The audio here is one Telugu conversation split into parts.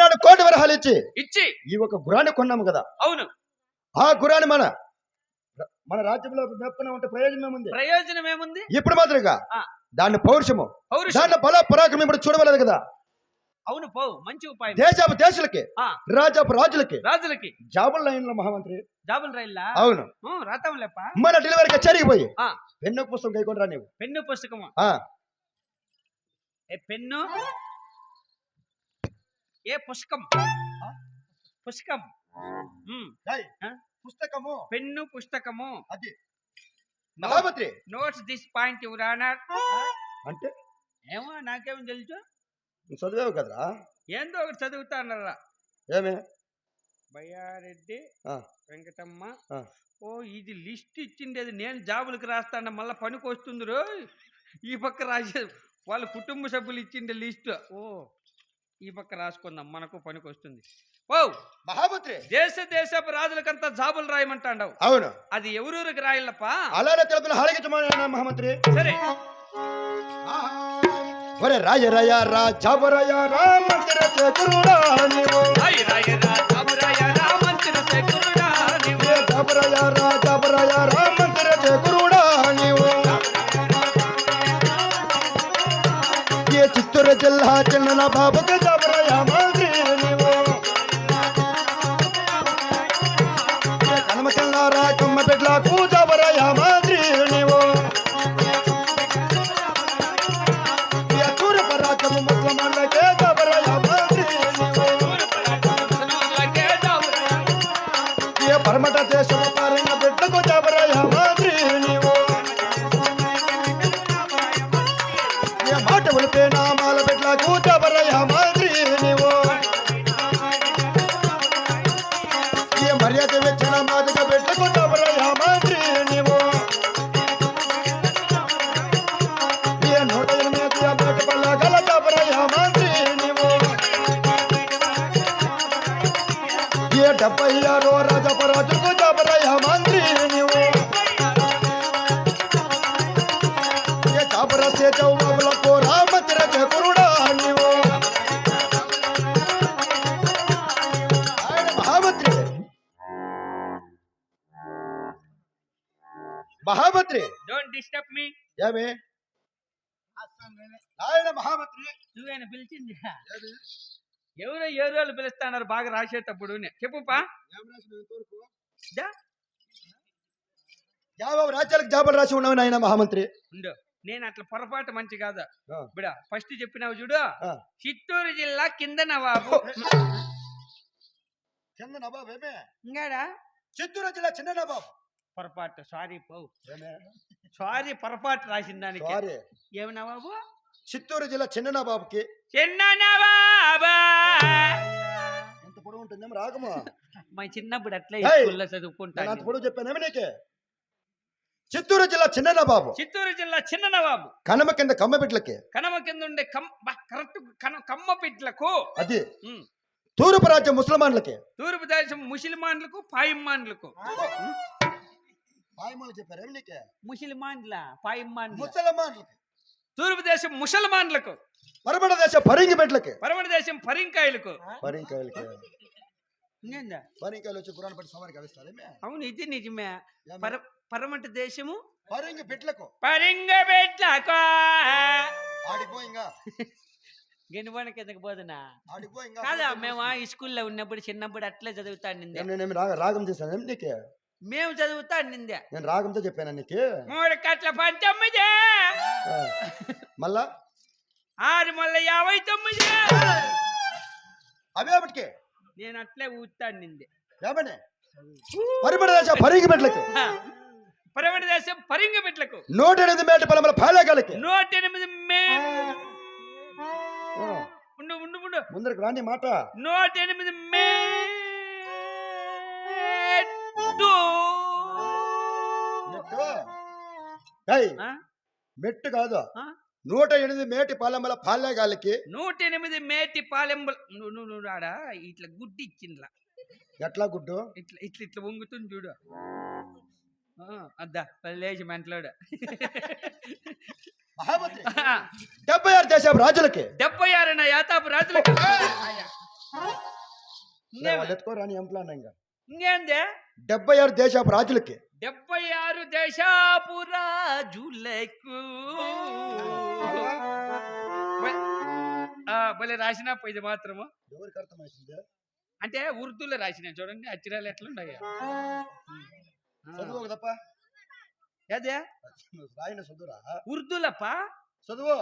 నాడు కోటి వరహాలు ఇచ్చి. ఇచ్చి. ఈ ఒక గురాన్ని కొన్నాము కదా. అవును. ఆ గురాన్ని మన మన రాజ్యంలో మెప్పన ఉంటే ప్రయోజనం ఏముంది? ప్రయోజనం ఏముంది? ఇప్పుడు మాదిరిగా. దాన్ని పౌరుషము. పౌరుషం. దాంట్లో బల పరాక్రమం ఇప్పుడు చూడవలేదు కదా. అవును పో మంచి ఉపాయం. దేశపు దేశులకి. రాజాపు రాజులకి. రాజులకి. జాబుల లైన్లో మహామంత్రి. జాబులు రైల్లా అవును. రాతాం లేప్ప? మన డెలివరీ కచేరికి ఆ. పెన్ను పుస్తకం కైకొనరా నీవు. పెన్ను ఏ పెన్ను? ఏ పుస్తకం? పుస్తకం. ఉమ్, ఏయ్, ఆ? పుస్తకము. పెన్ను పుస్తకము. అది. మహామంత్రి notes this point your honour. అంటే? ఏమో నాకేం తెలుసు? చదివావు కదరా? ఏందో ఒకటి చదువుతా అన్నారా? ఏమే? బయ్యారెడ్డి. వెంకటమ్మ. ఓ ఇది లిస్ట్ ఇచ్చిండేది. నేను జాబులకు రాస్తాను మళ్ళీ పనికి వస్తుంది ఈ పక్క రాసే వాళ్ళ కుటుంబ సభ్యులు ఇచ్చిండే లిస్ట్. ఓ. ఈ పక్క రాసుకుందాం. మనకు పనికి వస్తుంది ఓ! మహామంత్రి! దేశ దేశపు రాజులకంతా జాబులు రాయమంటాండవు. అవును. అది ఎవరూరికి రాయల్లప్ప అలానే తెలుపున హాలిగించమని మహామంత్రి. సరే. ఒరే రాయ రాయ రా జాబరయ రా మందిర చేతురుడా నీవు. రాయ రాయ రా, జాబు రాయ రా, మంత్రి శేఖరుడా నీవు. జాబరయ రా చిత్తూరు జిల్లా చిన్న బాబుకి జాబరయ మహామంత్రి డోంట్ డిస్టర్బ్ మీ ఏమి ఆయన మహామంత్రి నువ్వేనా పిలిచింది? ఎవరో పిలుస్తున్నారు బాగా రాసేటప్పుడు చెప్పుపా. యాభై రాజ్యాలకు జాబులు రాసి ఉన్నవి ఆయన మహామంత్రి. ఉండు. నేను అట్లా పొరపాటు మంచి కాదు. బిడ ఫస్ట్ చెప్పినావు చూడు. చిత్తూరు జిల్లా కింద నవాబు. చిన్న నబాబు ఏమే? ఇంగాడా? చిత్తూరు జిల్లా చిన్న నబాబు పొరపాటు సారీ పో. సారీ పొరపాటు రాసిన దానికి. ఏమి నవాబు? చిత్తూరు జిల్లా చిన్న నబాబుకి చిన్న నవాబా! ఎంత పొడవు ఉంటుందేమో రాగమా? మా చిన్నప్పుడు అట్లా చదువుకుంటాను పొడవు చెప్పానేమి నీకే? చిత్తూరు జిల్లా చిన్న నబాబు చిత్తూరు జిల్లా చిన్న నవాబు కనమ కింద కమ్మ బిడ్లకి. కనమ కింద ఉండే కరెక్ట్ కమ్మ పిట్లకు అది. తూర్పు రాజ్యం ముసల్మాన్లకి. తూర్పు దేశం ముసిల్మాన్లకు నీకే? ముసిల్మాన్ల ముసల్మాన్లకి. తూర్పు దేశం ముసల్మాన్లకు. పరమడ దేశం పరింగి బిడ్లకి. పరమణ దేశం పరింకాయలకు. పరింకాయలకి. ఇంకేందా? పరింకాయలు వచ్చి గురాన్ని పట్టి సవారికి అవిస్తారేమే అవును ఇది నిజమే. పర పరమట దేశము? పరింగి బిడ్లకు. పరింగ పెట్లకు ఆడిపో ఇంకా గెనుబోన కిందకి పోదునా? కాదా మేము ఈ స్కూల్లో ఉన్నప్పుడు చిన్నప్పుడు అట్లే చదువుతా నిందే. నేనేమి రాగ రాగం చేశాను నీకే? మేము చదువుతా నిందే. నేను రాగంతో చెప్పాను నీకు? మూడు కట్ల పంతొమ్మిది. మళ్ళా? ఆరు మళ్ళీ యాభై తొమ్మిది. అవే అప్పటికే నేను అట్లే ఊతా నిందే. పరిమళ దేశం పరింగి బిడ్లకి. పరమట దేశం పరింగ పెట్లకు నూట ఎనిమిది మేట పొలముల పాలేగాలకి నూట ఎనిమిది మే. ఉండు ఉండు ఉండు. ముందరకు రాని మాట. నూట ఎనిమిది మే మెట్టు. కాదు? నూట ఎనిమిది మేటి పాలెమ్మల పాలేగాలకి నూట ఎనిమిది మేటి పాలెంబుల ఆడ ఇట్లా గుడ్డి ఇచ్చిండ్లా. ఎట్లా గుడ్డు? ఇట్లా ఇట్లా ఇట్లా వంగుతుంది చూడు. అద్దా లేచి మెంటలోడు. మహామంత్రి డెబ్బై ఆరు దేశం రాజులకి. డెబ్బై ఆరున యాతాపు రాజులకు. ఇంకేం? వాళ్ళు ఎత్తుకోరా నీ ఎంప్లాన్ ఇంకా? ఇంకేందే డెబ్బై ఆరు దేశపు రాజులకి. డెబ్బై ఆరు దేశాపు రాజులకు. ఆ, భలే రాసినా ఇది మాత్రము. ఎవరికి అర్థమవుతుంది? అంటే ఉర్దూలో రాసిన చూడండి అచ్చిరాలు ఎట్లున్నాయి. చదువు తప్ప అదే రాయన చదువురా ఉర్దూలప్ప చదువు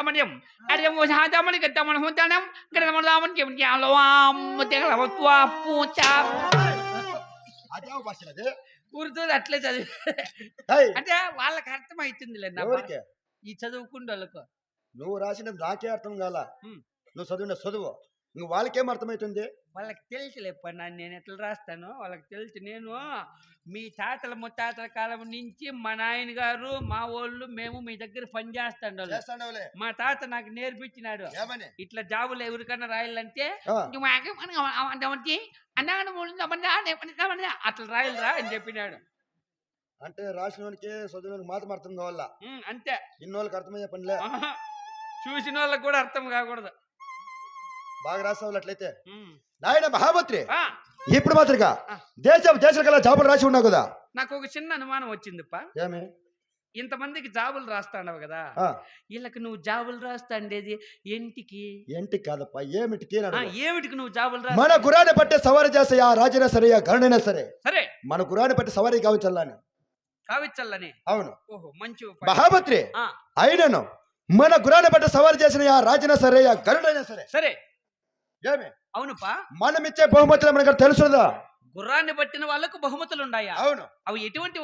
maniam ada mau sahada mani kata mana huntanam kada mana lawan ke mesti alawam mesti kalau tua puca అదే భాష అది ఉర్దూలు అట్లే చదివి ఏయ్, అంటే వాళ్ళకి అర్థం అవుతుందిలే ఎవరికి ఈ చదువుకుండే వాళ్ళకు నువ్వు రాసినది నాకే అర్థం కాల. నువ్వు చదివిన చదువు నువ్వు వాళ్ళకేం అర్థమవుతుంది వాళ్ళకి తెలుసులే పన్నా నేను ఎట్లా రాస్తాను వాళ్ళకి తెలుసు. నేను మీ తాతల ముత్తాతల కాలం నుంచి మా నాయన గారు మా వాళ్ళు మేము మీ దగ్గర పని చేస్తాండు మా తాత నాకు నేర్పించినాడు. ఇట్లా జాబులు ఎవరికైనా రాయాలంటే అట్లా రాయలరా అని చెప్పినాడు. అంటే రాసినోనికి చదివినోనికి మాత్రం అర్థం కావాలా? అంతే. ఇన్నోళ్ళకి అర్థమయ్యే పనిలే. చూసిన వాళ్ళకి కూడా అర్థం కాకూడదు. బాగా రాసావు అట్లయితే. నాయన మహామంత్రి ఇప్పుడు మాత్రగా ఆ. దేశ దేశాల కల్లా జాబులు రాసి ఉన్నావు కదా? నాకు ఒక చిన్న అనుమానం వచ్చిందిప్ప. ఏమి? ఇంతమందికి జాబులు రాస్తాండవు కదా? వీళ్ళకి నువ్వు జాబులు రాస్తాండేది ఎంటికి ఏంటి కాదప్ప ఏమిటికి. ఏమిటికి నువ్వు జాబులు మన రా గురాన్ని పట్టే సవారీ చేస్తే ఆ రాజైనా సరే ఆ గరుడైనా సరే సరే. మన గురాన్ని పట్టి సవారీ కావచ్చల్లని కావిచ్చల్లని అవును. ఓహో మంచి ఆ, అయినను మన గురాన్ని పట్టి సవారీ చేసిన ఆ రాజైనా సరే ఆ గరుడైనా సరే. సరే. ఏమి? అవునుపా. మనం ఇచ్చే బహుమతులు మనకు తెలుసుదా గుర్రాన్ని పట్టిన వాళ్ళకు బహుమతులు ఉన్నాయా? అవును. అవి ఎటువంటి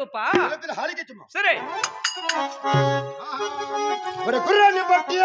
హాలికిచ్చుము. సరే. గుర్రాన్ని బట్టి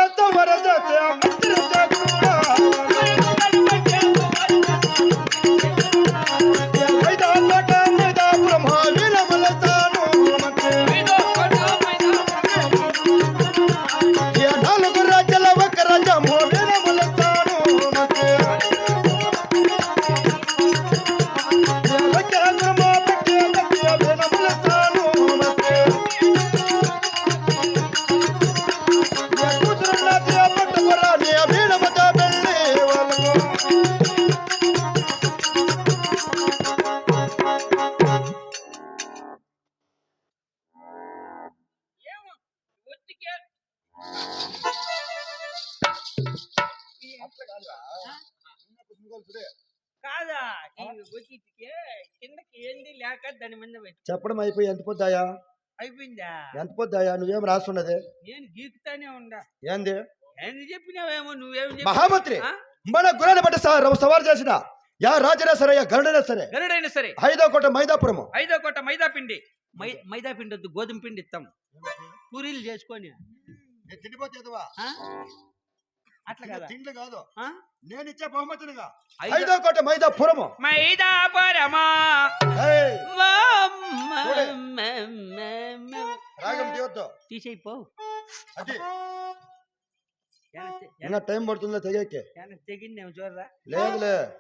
దాని మీద పెట్టి చెప్పడం అయిపోయి ఎంత పొద్దాయా అయిపోయిందా? ఎంత పొద్దాయా నువ్వేం రాస్తున్నది నేను గీకుతానే ఉండా ఏంది? ఏంది చెప్పినావేమో నువ్వేం మహామంత్రి? మన గురాన్ని బట్టి స- సవారు చేసిన యా రాజైనా సరే యా గరుడైనా సరే గరుడైనా సరే. ఐదో కోట మైదాపురము. ఐదో కోట మైదా పిండి మై మైదా పిండి వద్దు గోధుమ పిండి ఇస్తాం పూరీలు చేసుకొని. ఆ? అట్లా కదా? తిండ్లు కాదు. ఆ? నేను ఇచ్చే బహుమతులుగా ఐదో కోట మైదాపురము. మైదా తీసేయిపో. అది. ఇంకా టైం పడుతుందో తెగేకి? తెగిందేమో చూడరా. లేదులే.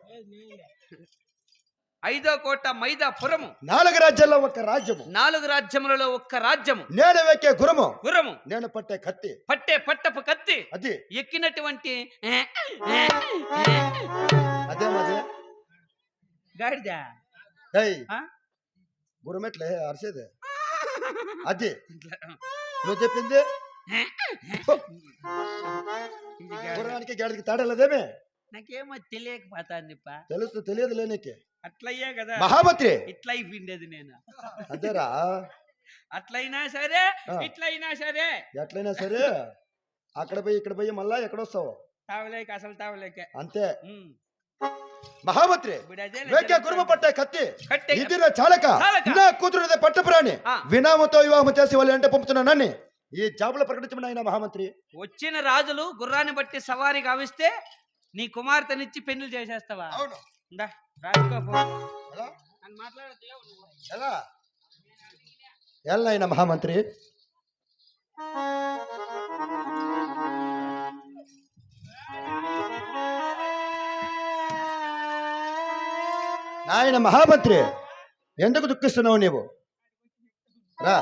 ఐదో కోట మైదా పురము నాలుగు రాజ్యాల్లో ఒక రాజ్యము. నాలుగు రాజ్యములలో ఒక్క రాజ్యము. నేను వెక్కే గురము. గుర్రము నేను పట్టే కత్తి. పట్టే పట్టపు కత్తి. అది. ఎక్కినటువంటి అదేమది గాడిద? ఏయ్. ఆ? గురమెట్లే అరిసేది. అది. నువ్వు చెప్పింది. గుర్రానికి గేడకి తేడాలేదేమే నాకేమో తెలియకపోతాందిప్ప తెలుసు తెలియదు లేనికి అట్లయ్యే కదా. మహామంత్రి ఇట్లా అయిపోయిండేది నేను. అంతేరా? అట్లయినా సరే. ఇట్లయినా సరే. ఎట్లయినా సరే అక్కడ పోయి ఇక్కడ పోయి మళ్ళా ఎక్కడొస్తావు? తావలేక అసలు తావలేక. అంతే. వేకే గురుమ పట్టే కత్తి నా చాలక. చాలక. నా కూతురుదే పట్టపురాణి. వినామతో వివాహం చేసి వాళ్ళు అంటే పంపుతున్నానని ఈ జాబులో ప్రకటించమని ఆయన మహామంత్రి. వచ్చిన రాజులు గుర్రాన్ని బట్టి సవారీ కావిస్తే నీ కుమార్తెనిచ్చి పెళ్ళి చేసేస్తావా? అవును. ఇందా, రాసుకోపో ఎలా? నన్ను మాట్లాడొద్దు, లేవు నువ్వు. ఎలా? ఎలా ఆయన మహామంత్రి? నాయన మహామంత్రి. ఎందుకు దుఃఖిస్తున్నావు నీవు? రా.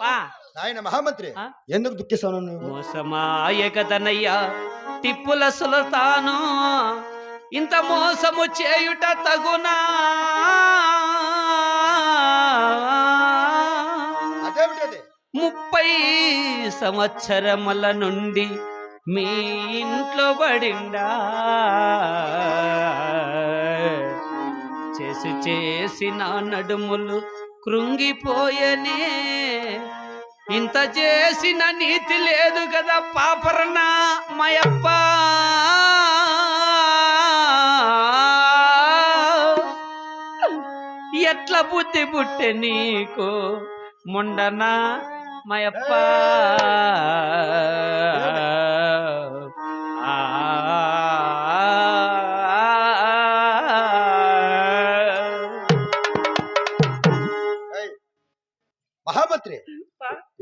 పా. నాయన మహామంత్రి? ఎందుకు దుఃఖిస్తాను నువ్వు? మోసమాయ కదనయ్యా తిప్పుల సులతాను ఇంత మోసము చేయుట తగునా? అదేమిటది? ముప్పై సంవత్సరముల నుండి మీ ఇంట్లో పడిండా? చేసి చేసిన నడుములు కృంగిపోయనే. ఇంత చేసిన నీతి లేదు కదా పాపరణ మయప్ప. ఎట్ల బుద్ధి పుట్టె నీకు? ముండనా మయప్ప మహామంత్రి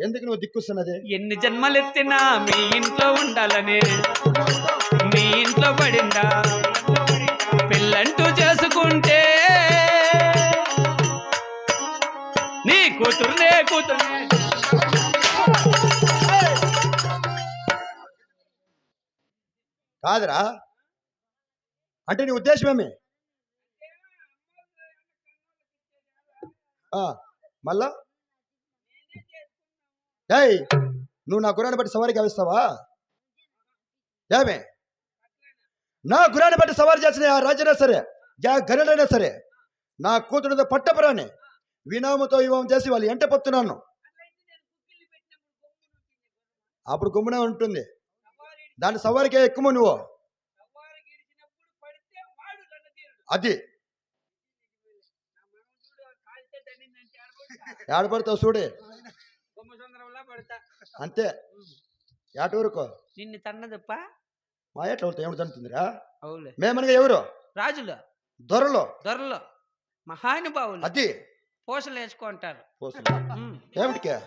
ఎందుకు నువ్వు దిక్కుస్తున్నది? ఎన్ని జన్మలెత్తినా మీ ఇంట్లో ఉండాలని మీ ఇంట్లో పడిందా? కాదురా. అంటే నీ ఉద్దేశం ఏమి మళ్ళా? ఏయ్ నువ్వు నా గురాన్ని బట్టి సవారీ గావిస్తావా? ఏమే? నా గురాన్ని బట్టి సవారీ చేసిన ఆ రాజైనా సరే యా గరుడైనా సరే నా కూతురుతో పట్టపరాని వినామతో ఇవం చేసి వాళ్ళు ఎంట పొత్తున్నాను. అప్పుడు గుమ్మనే ఉంటుంది. దాని సవారికే ఎక్కువ నువ్వు. అది. ఏడపడతావు చూడే. అంతే. ఏట వరకు నిన్ను తన్నదప్ప? మా ఎట్లా ఉంటాయి ఏమిటి అవులే మేమనగా ఎవరు? రాజులు. దొరలో. దొరలు. మహానుభావులు. అది. పూసలు వేసుకుంటారు పోసులు. ఏమిటికే?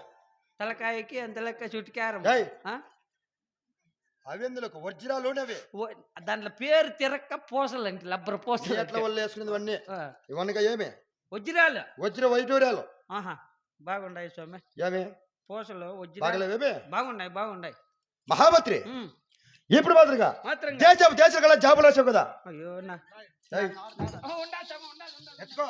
తలకాయకి అంత లెక్క చుట్టికారం? అవెందులకు వజ్రాలునేవి ఓ- దాంట్లో పేరు తిరక్క పూసలు అంటే లబ్బర పూసలు ఎట్లా ఇవన్నీ ఆ, ఇవన్నగా ఏమి? వజ్రాలు. వజ్ర వైడూర్యాలు ఆహా బాగుండాయి స్వామి. ఏమి? పూసలు వజ్రాలు. బాగున్నాయి బాగున్నాయి. ఉమ్. ఇప్పుడు మాదిరిగా మాత్రం దేశం దేశం కల్లా జాబులు వచ్చావు కదా? అయ్యో నా. ఎత్తుకో.